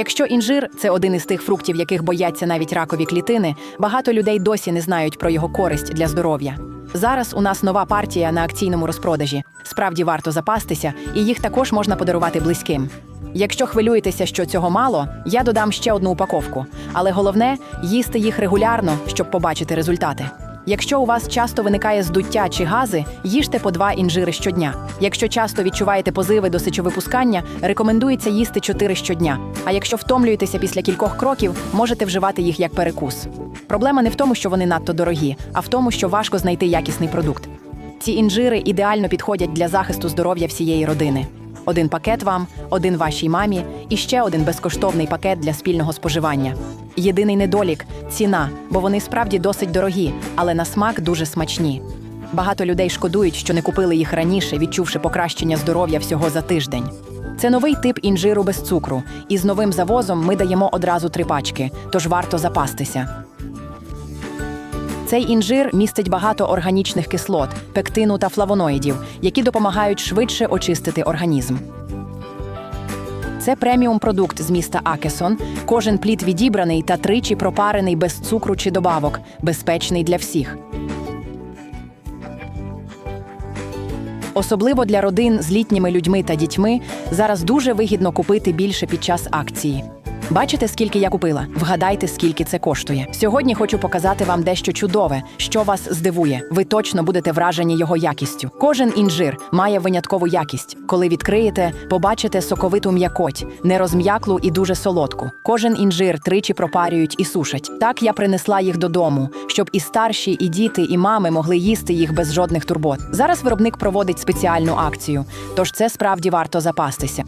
Якщо інжир це один із тих фруктів, яких бояться навіть ракові клітини, багато людей досі не знають про його користь для здоров'я. Зараз у нас нова партія на акційному розпродажі. Справді варто запастися, і їх також можна подарувати близьким. Якщо хвилюєтеся, що цього мало, я додам ще одну упаковку. Але головне їсти їх регулярно, щоб побачити результати. Якщо у вас часто виникає здуття чи гази, їжте по два інжири щодня. Якщо часто відчуваєте позиви до сечовипускання, рекомендується їсти 4 щодня. А якщо втомлюєтеся після кількох кроків, можете вживати їх як перекус. Проблема не в тому, що вони надто дорогі, а в тому, що важко знайти якісний продукт. Ці інжири ідеально підходять для захисту здоров'я всієї родини. Один пакет вам, один вашій мамі і ще один безкоштовний пакет для спільного споживання. Єдиний недолік ціна, бо вони справді досить дорогі, але на смак дуже смачні. Багато людей шкодують, що не купили їх раніше, відчувши покращення здоров'я всього за тиждень. Це новий тип інжиру без цукру, і з новим завозом ми даємо одразу три пачки, тож варто запастися. Цей інжир містить багато органічних кислот, пектину та флавоноїдів, які допомагають швидше очистити організм. Це преміум продукт з міста Акесон. Кожен плід відібраний та тричі пропарений без цукру чи добавок, безпечний для всіх. Особливо для родин з літніми людьми та дітьми зараз дуже вигідно купити більше під час акції. Бачите, скільки я купила? Вгадайте, скільки це коштує. Сьогодні хочу показати вам дещо чудове, що вас здивує. Ви точно будете вражені його якістю. Кожен інжир має виняткову якість. Коли відкриєте, побачите соковиту м'якоть, нерозм'яклу і дуже солодку. Кожен інжир тричі пропарюють і сушать. Так я принесла їх додому, щоб і старші, і діти, і мами могли їсти їх без жодних турбот. Зараз виробник проводить спеціальну акцію, тож це справді варто запастися.